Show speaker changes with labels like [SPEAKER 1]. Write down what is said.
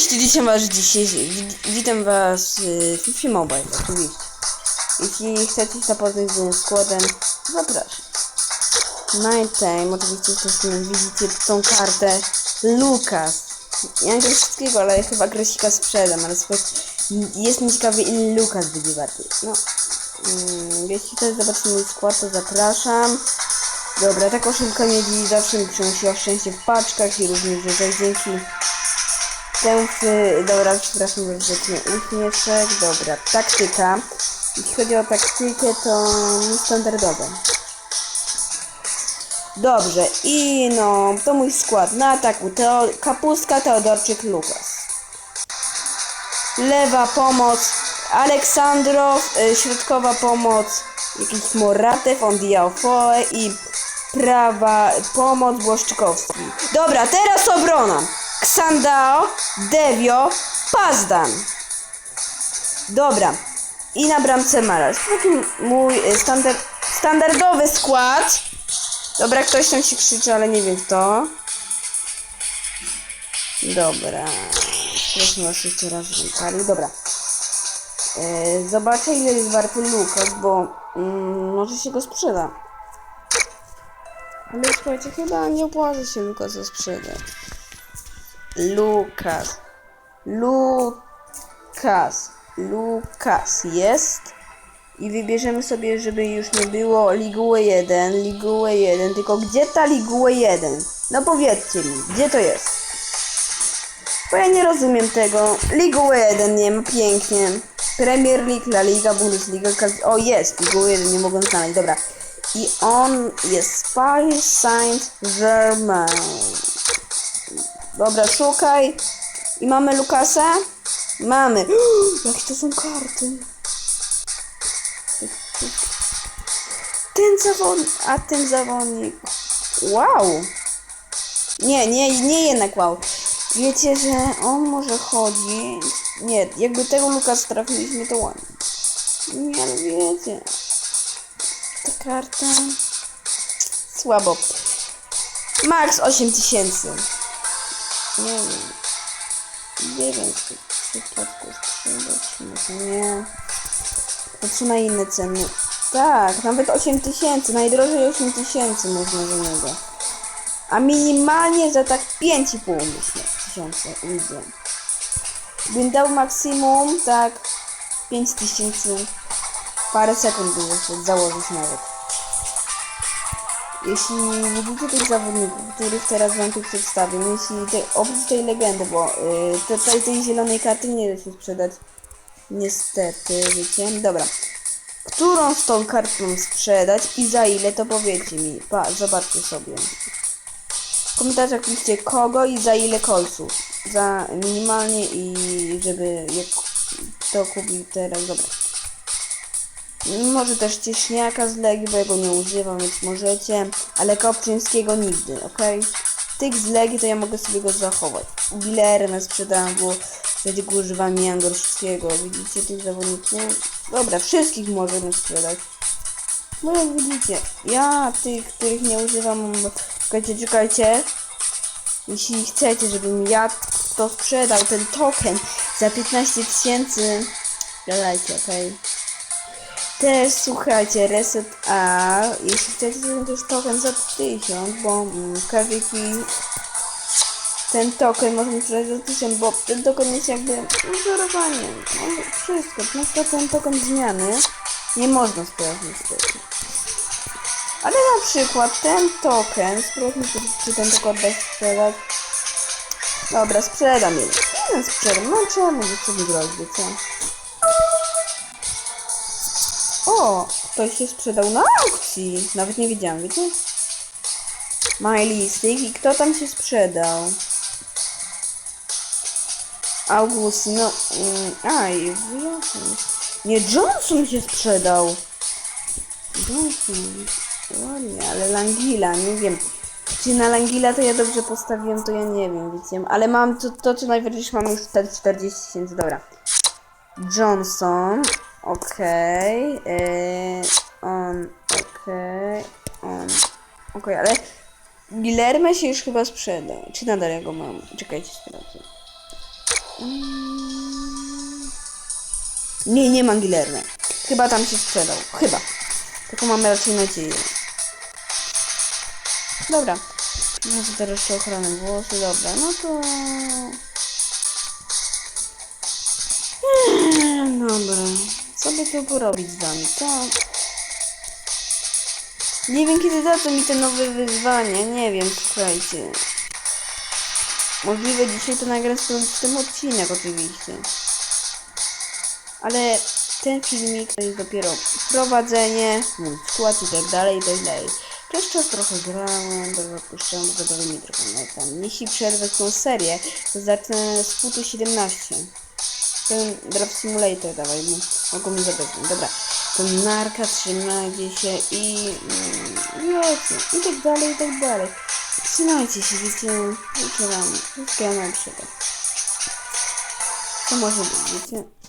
[SPEAKER 1] Cześć, witam was dzisiaj, wi- witam was w FIFA Mobile, oczywiście. Jeśli chcecie zapoznać z składem, zapraszam. Night Time, oczywiście też nie widzicie tą kartę. Lukas. Ja nie wiem wszystkiego, ale chyba Grosika sprzedam, ale jest mi ciekawy ile Lukas będzie warty. No, mm, jeśli chcecie zobaczyć mój skład, to zapraszam. Dobra, ta koszulka miedzi zawsze mi przynosiła szczęście w paczkach i różnych rzeczach, dzięki Tępy, dobra, przepraszam, zacznę uśmieszek, dobra, taktyka. Jeśli chodzi o taktykę, to standardowe. Dobrze, i no, to mój skład. Na ataku Teo, Kapustka, Teodorczyk, Lukas. Lewa pomoc, Aleksandrow, y, środkowa pomoc, jakiś Moratew, Ondiaofoe i prawa pomoc Błaszczykowski. Dobra, teraz obrona. Ksandao, Devio, Pazdan. Dobra. I na bramce Malarz. Taki mój y, standard, standardowy skład. Dobra, ktoś tam się krzyczy, ale nie wiem kto. Dobra. Proszę was jeszcze raz wypalił. Dobra. E, zobaczę ile jest warty Lukas, bo mm, może się go sprzeda. Ale słuchajcie, chyba nie opłaca się Lukasa sprzedać. Lukas. Lukas. Lukas jest. I wybierzemy sobie, żeby już nie było Liguły 1, Liguły 1, tylko gdzie ta Liguła 1? No powiedzcie mi, gdzie to jest? Bo ja nie rozumiem tego. Liguły 1 nie ma, pięknie. Premier League, La Liga, Bundesliga. O jest, Liguły 1 nie mogłem znaleźć, dobra. I on jest Paris Saint-Germain. Dobra, szukaj. I mamy Lukasa? Mamy. Jakie to są karty? Ten zawodnik, a ten zawodnik. Wow. Nie, nie, nie jednak wow. Wiecie, że on może chodzi. Nie, jakby tego Lukasa trafiliśmy, to ładnie. Nie, ale wiecie. Ta karta. Słabo. Max 8000. Nie wiem. Nie wiem, czy w przypadku sprzedać, może nie. Na inne ceny. Tak, nawet 8 tysięcy, najdrożej 8 tysięcy można za niego. A minimalnie za tak 5,5 myślę tysiące widzę. Bym dał maksimum tak 5 tysięcy. Parę sekund by założyć nawet. Jeśli widzicie tych zawodników, których teraz wam tu przedstawię, no jeśli te, oprócz tej legendy, bo y, tutaj tej zielonej karty nie da się sprzedać, niestety, wiecie, dobra. Którą z tą kartą sprzedać i za ile, to powiedzcie mi, pa, zobaczcie sobie. W komentarzach piszcie kogo i za ile kolców. Za minimalnie i żeby jak to kupił teraz, dobra. Może też cieśniaka z Legii, bo ja go nie używam, więc możecie. Ale Kopczyńskiego nigdy, ok? Tych z Legii to ja mogę sobie go zachować. Gilermę sprzedam, bo wtedy go używam Jan Gorsickiego. Widzicie tych zawodników? Dobra, wszystkich możemy sprzedać. No jak widzicie, ja tych, których nie używam, czekajcie, czekajcie. Jeśli chcecie, żebym ja to sprzedał, ten token za 15 tysięcy, gadajcie, okej? Też słuchajcie, Reset A, jeśli chcecie też token za 1000, bo mm, kawiki ten token można sprzedać za 1000, bo ten token jest jakby wzorowanie, no, wszystko, na przykład ten token zmiany nie można sprzedać niestety. Ale na przykład ten token, sprawdźmy czy, ten token da sprzedać. Dobra, sprzedam jeden. Jeden sprzedam, no czemu, że sobie groźby, co? O, ktoś się sprzedał na aukcji. Nawet nie wiedziałam? My listik i kto tam się sprzedał? Augusty, no... Mm, a, i wyjaśnię. Nie, Johnson się sprzedał. Johnson. Ładnie, ale Langila, nie wiem. Czy na Langila to ja dobrze postawiłem, to ja nie wiem, wiecie. Ale mam to, to co najwyżej mam już wtedy 40 tysięcy, dobra. Johnson, okej, okay, on, okej, on, okej, ale Guillerme się już chyba sprzedał. Czy nadal ja go mam? Czekajcie, sprawdzę. Mm. Nie, nie ma Gilerny. Chyba tam się sprzedał. Chyba. Taką mamy raczej nadzieję. Dobra. No to teraz jeszcze ochronę włosy, dobra, no to... Eee, Dobra. Co by tu porobić z wami? To... Nie wiem kiedy dadzą mi te nowe wyzwania, nie wiem, słuchajcie. Możliwe dzisiaj to nagram z tym- odcinek oczywiście. Ale ten filmik to jest dopiero wprowadzenie, mój skład i tak dalej, i tak dalej. Przez czas trochę grałem, zapuszczałem, bo zadałem mi trochę tam. Jeśli przerwę tą serię, to zacznę z Futu 17. Ten Drop Simulator dawaj, bo mogą mi zadać. Dobra, to narka trzymajcie się i mm, wiecie, i tak dalej, i tak dalej. Trzymajcie się, wiecie, życzę wam wszystkiego najlepszego. Co może być, wiecie?